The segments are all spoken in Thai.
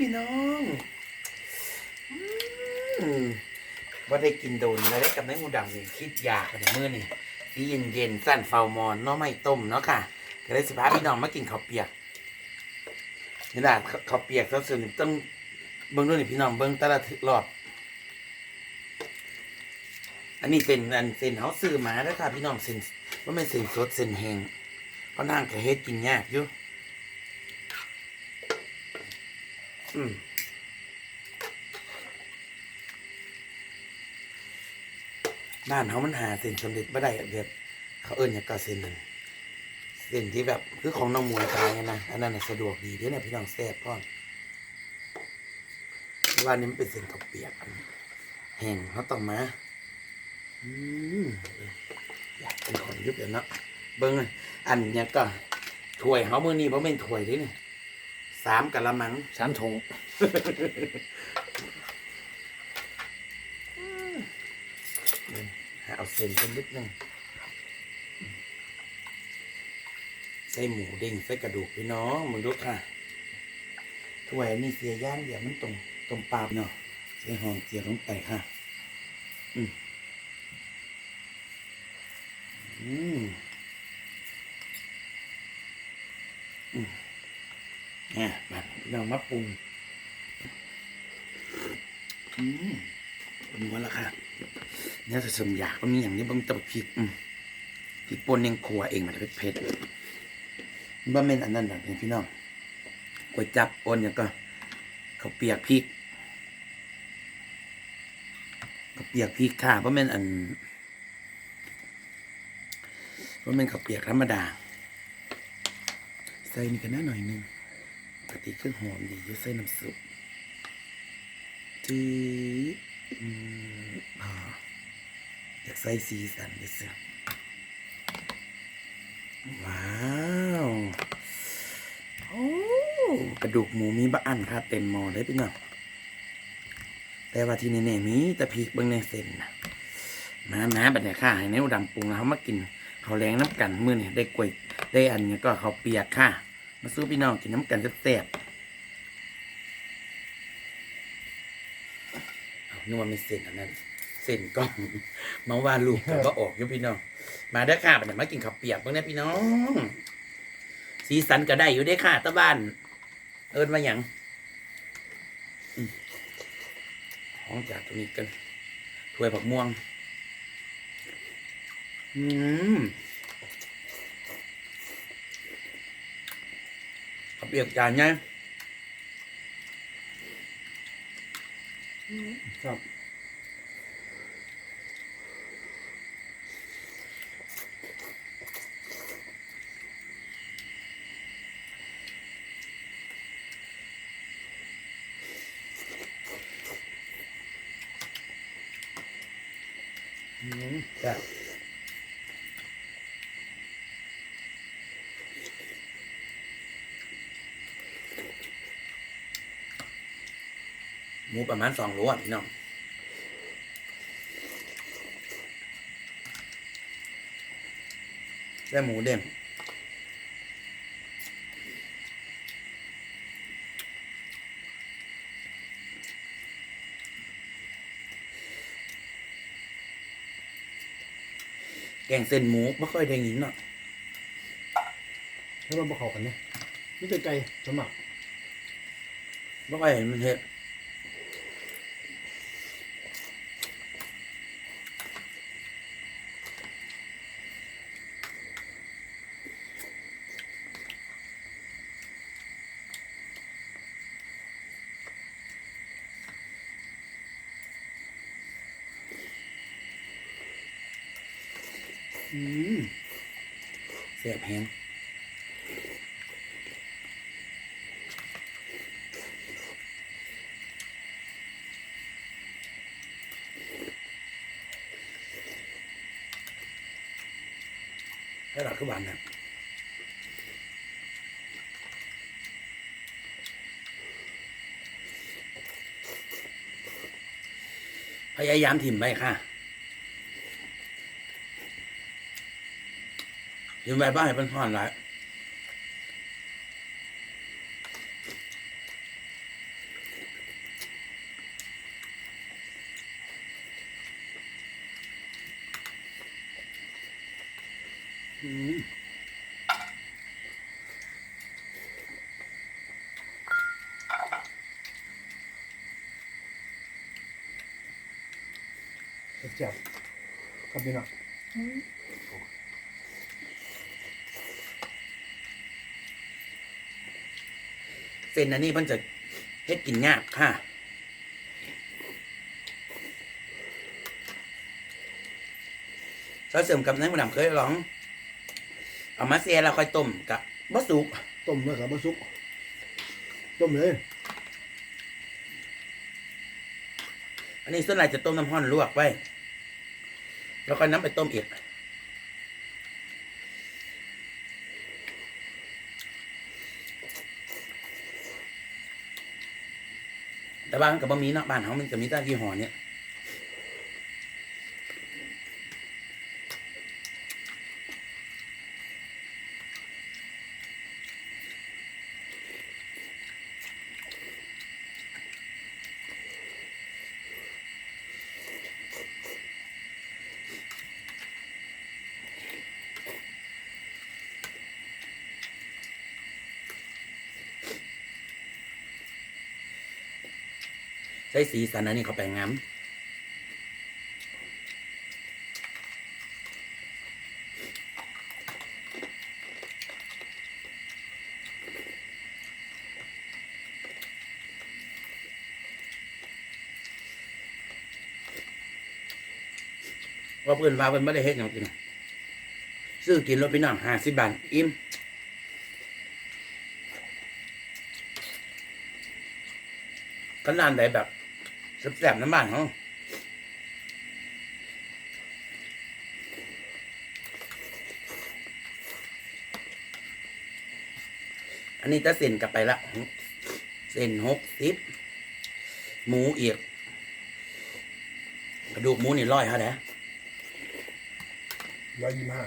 พี่น้องว่าได้กินโดนแล้วได้กับแม่งูดำนี่คิดอยากในมื้อนี่สีเย็นเย็นสั้นเฝ้ามอนเนาะไม่ต้มเนาะค่ะก็เลยสิพาพี่น้องมากินข้าวเปียกนี่แหละข้าวเปียกเขาส่วนต้องเบิ้งด้วยนี่พี่น้องเบิ้งต่ละรอบอันนี้เป็นอันเส้นเขาซื้อมาแล้วค่ะ พี่น้องเส้นว่าไม่นเส้นสดเส้นแห้งเพราะนั่งกระเฮ็ดกินยากอยู่ อืม บ้านเขามันหาเส้นสำเร็จไม่ได้แบบเขาเอิ้นอย่างก็เส้นนั่นเส้นที่แบบคือของน้องมวยตายนะอันนั้นสะดวกดีเด้เนี่ยพี่น้องแซ่บพ่อว่านี้มันเป็นเส้นข้าวเปียกแห้งเขาต้องมาอืมอยากเป็นคนยุบเดี๋ยวนะเบิ้งอันเนี้ยก็ถ้วยเขาเมื่อนี้เพราะเป็นถ้วยเด้เนี่ย สามกะละมัง สามถุงหาเอาเส้นเป็นนิดนึงใส่หมูเด้งใส่กระดูกพี่น้องมึงดูค่ะถ้วยนี่เสียย่างเดี๋ยวมันตรงตรงปากเนาะใส่หอมเจียวลงไปค่ะ อืมอืมอืม เนี่ยมาพี่น้องมาปรุงอืมปรุงวันละค่ะเนี่ยจะสมอยากก็มีอย่างนี้บางตะพริกอืมพริกป่นยังขัวเองมันจะเผ็ดๆบ่แม่นอันนั้นแบบนี้พี่น้องก๋วยจับป่นอย่างก็เขาวเปียกพริกเขาวเปียกพริกค่ะบ่แม่นอันบ่แม่นข้าวเปียกธรรมดาใส่นี่กันหน่อยหนึง กติเครื่องหอมดีอยู่ใส่น้ำซุปจืดอืมพอยากใส่สีสันดิเสือว้าวโอ้กระดูกหมูมีบะอันค่ะเต็มหม้อเลยพี่น้องแต่ว่าที่นี่ๆมีแต่พริกเบิ่งในเส้นนะมามาบัดเนี่ยค่ะให้ในอุดมปรุงแล้วเขามากินเขาแรงน้ำกันมื้อนี่ได้กล้วยได้อันเนี้ก็เขาเปียกค่ะ มาสู้พี่น้องกินน้ำกันแซ่บๆเอานึกว่าไม่เส้นอันนั้น เส้นกล้องมาว่าลูกแต่ก็ออกอยู่พี่น้อง มาได้อค่ะบันี้มากินข้าวเปียกเบ้างนะพี่น้อง สีสันก็ได้อยู่ได้อค่ะตะบ้าน เอิญมาอย่างอืมห้องจากตรงนี้กันถ้วยผักม่วง อืม ข้าวเปียกจานไง ครับ อืมจ้ะ หมูประมาณสองโลอะพี่น้องได้หมูเด้งแกงเส้นหมูไม่ค่อยได้ยินเนาะถ้าเราบอกเขากันเนี่ยนี่ไกลๆสมัครไม่ค่อยเห็นมันเห็ด เสียบแหงให้หลักทุกวันนะพยายามถิ่มไปค่ะ อยู่ในบ้านให้เพิ่นพอนหลายอืมเจ็บครับพี่น้อง เส้นอันนี้มันจะเฮ็ดกินยากค่ะซอสเสริมกับน้ำมันดำเคยลอง เอามาเสียแล้วค่อยต้มกับบะสุกต้มเลยครับบะซุกต้มเลย อันนี้ส่วนใหญ่จะต้มน้ำห้อนลวกไว้ แล้วก็น้ำไปต้มอีก แต่บ้านกับบะหมี่เนาะบ้านเขามันจะมีแต่ยี่ห้อเนี่ย ใช้สีสันอันนี้เขาแปลงงามว่าเพื่อนว่าเพื่อนไม่ได้เฮ็ดอย่างกินซื้อกินรถพี่น้องห้าสิบบาทอิ่มขนาดไหนแบบ แสบๆน้ำบ้านเขาอันนี้จะเส้นกลับไปละเส้นหกสิบหมูอีกกระดูกหมูนี่ร้อยเขาแหละร้อยยี่สิบห้า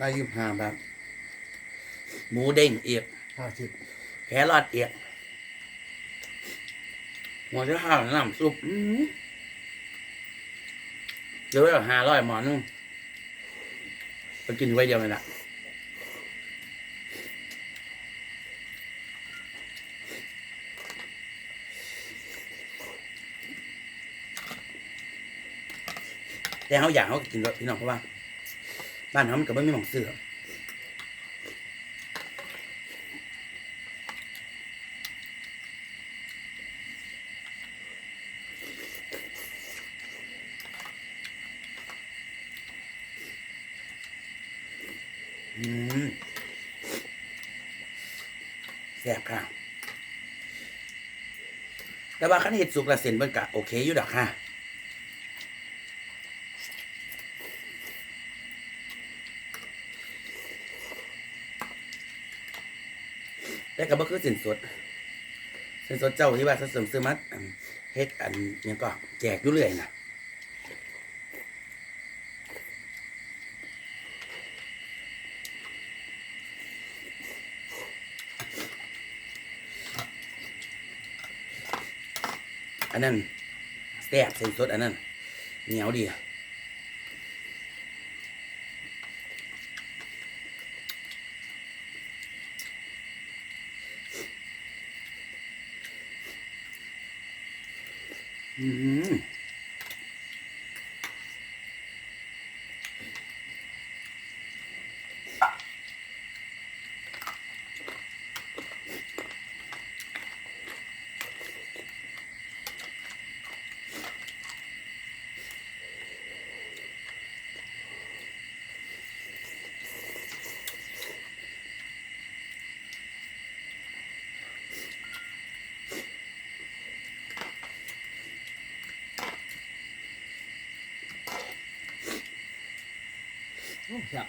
ร้อยยี่สิบห้าบาทหมูเด้งอีกห้าสิบแครอทเอียก หัวจะข้าวน้ำซุปอื้อเดี๋ยวเราหาร้อยหมอนึงไปกินไว้เดียวเลยละแต่เขาอยากเขาก็กินรถพี่น้องเพราะว่า บ้านเขามันก็ไม่มีหมองเสืออื แต่ว่าคันเห็ดสุกละเส้นเบิ่งกะโอเคอยู่ดอกค่ะแต่ก็บ่คือสินสดสินสดเจ้าที่ว่าสะสมซื้อมัดเฮ็ดอันยังก็แจกอยู่เรื่อยน่ะ อันนั้นแซ่บใส่สดอันนั้นเหนียวดีอะอืม โอ้แซ่บ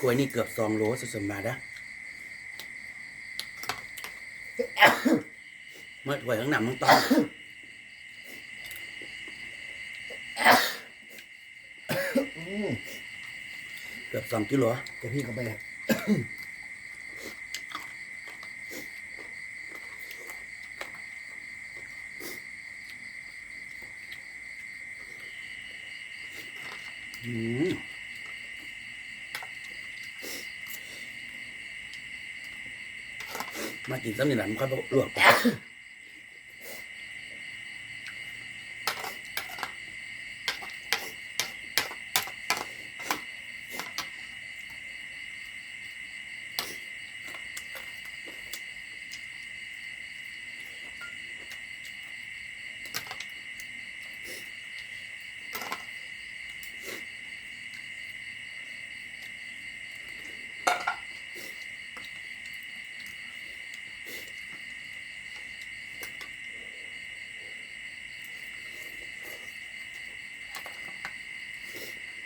กล้วยนี่เกือบสองโลสุดสมบัตินะเมื่อถ้วยข้างหนำทั้งตอนอืมเกือบสองกิโลกะพี่เข้าไป มากินซ้ำนี่แหละมันค่อยลวก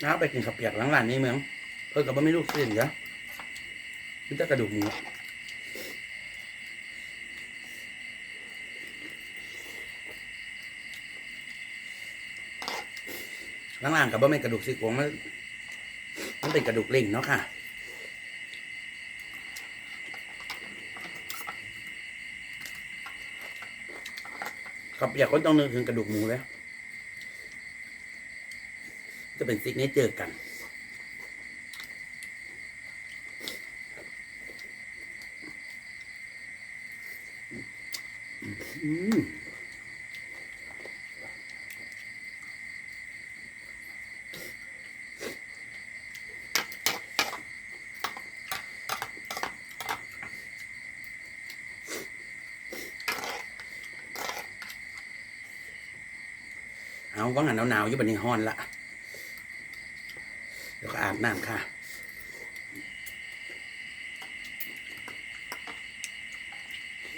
น้าไปกินข้าวเปียกหลังร้านนี้เมืองเพิ่นกับว่าไม่ลูกเส้นเหรอมีแต่กระดูกหมูหลังร้านกับว่าไม่กระดูกซี่โครงมันมันเป็นกระดูกเล่งเนาะค่ะข้าวเปียกคนต้องนึกถึงกระดูกหมูแล้ว เป็นซิกเนเจอร์กันเอาว่างหนหนาวๆอยู่บันนี้ฮ้อนละ บน้ำค่ะ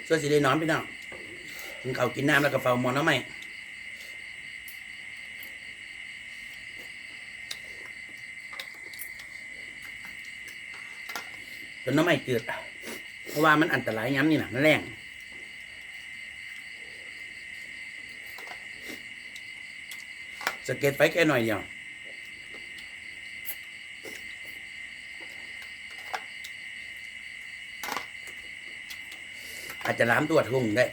ส่วนสิได้นอนพี่น้องกินข้าวกินน้ำแล้วก็เฝ้ามอนเอาไหมจนน้ำไม่เกิดเพราะว่ามันอันตรายย้ำนี่นะมันแรงสเก็ตไฟแค่หน่อยเดียว อาจจะล้ามตัวทุ่งได้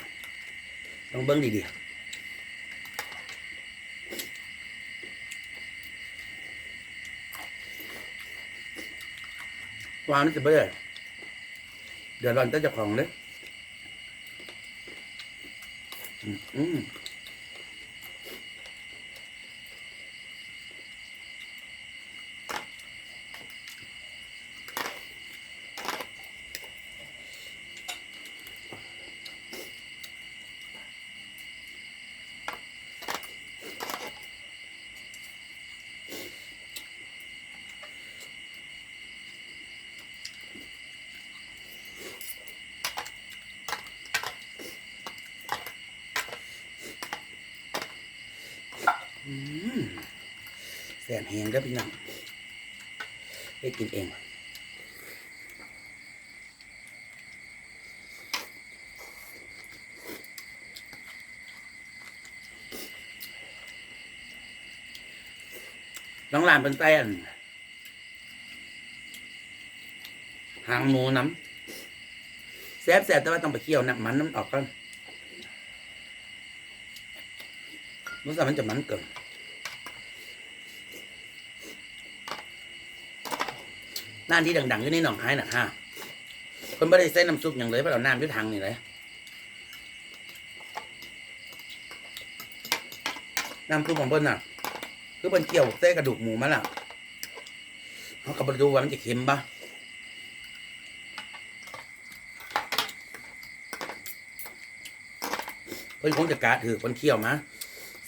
ต้องเบิ้งดีๆวางนี่จะเบื่อเดี๋ยวรอนเจ้าของเลยอืม แสบแหงเด้อพี่น้องไปกินเองน้องหลานเป็นไต้อันหางหมูน้ำแซ่บแซ่บแต่ว่าต้องไปเคี่ยวน้ำมันน้ำออกก่อนรู้สึกมันจะมันเกิน น้านที่ดังๆอยู่ในหนองคายน่ะฮะเพิ่นไม่ได้ใส่น้ำซุปอย่างเลยเพราะเราน้ำด้วยทางนี่เลยน้ำซุปของเพิ่นน่ะ คือเป็นเกี่ยวเส้กระดูกหมูมาล้วเขาก็ไปดูว่ามันจะเค็มปะเพิ่นคงจะกาถือเพิ่นเคี่ยวมา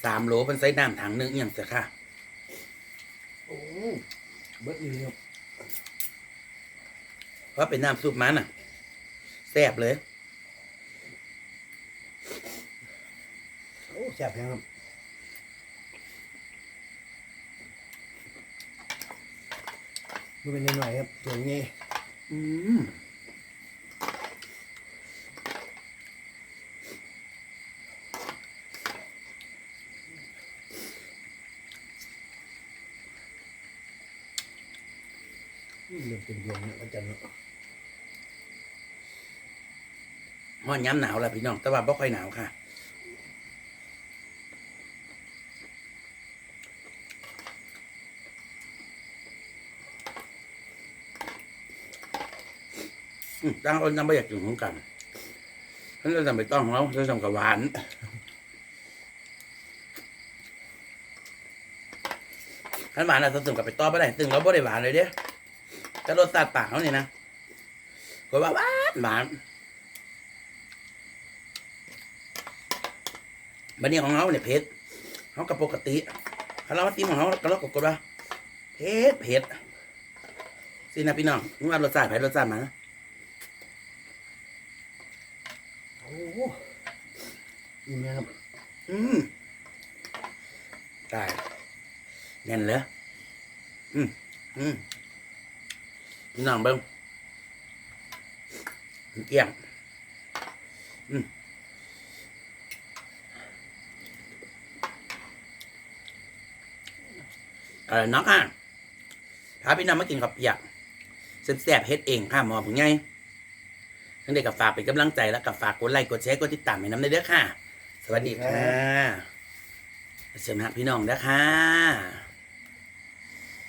สามโหลเพิ่นใส่น้ำถังหนึงอย่างเสียค่ะโอ้เบิดนี่ครับ พราะเป็นน้ำซุปมันน่ะแซ่บเลย โอ้แซ่บแพงครับมันเป็นหน่อยๆครับตัวนี้อืมเริ่มเป็นดวงเนี่ยอาจารย์เนาะ ห้อนย้ำหนาวแล้วพี่น้อง แต่ว่าบ่ค่อยหนาวค่ะ อืมตั้งคนยังไม่อยากกินของกันท่านจะจำไปต้องของเราจะจำกับหวาน ขันหวานเราจะตึงกับไปต้อไม่ได้ตึงเราไม่ได้หวานเลยเด้แต่รสชาติต่างเขานี่นะก็ว่าหวานหวาน บันนี้ของเราเนี่ยเผ็ดเขากับปกติเขาเรามาตีของเขาก็เรากดว่าเผ็ดเผ็ดสินะพี่น้องนี่ว่ารสชาติไผ่รสชาติหมาโอ้โหอิ่มแล้วครับอืมได้แน่นเลยอืมอืมพี่น้องเบิ้งเกี่ยงอืม เออน้องอะพาพี่น้องมากินกับเปียกแซ่บๆเฮ็ดเองค่ะหมอผมไงทั้งเด็กกับฝากเป็นกำลังใจแล้วกับฝากกดไลค์กดแชร์กดติดตามให้น้ำได้เด้อค่ะ สวัสดีค่ะเสริมหักพี่น้องเด้อค่ะ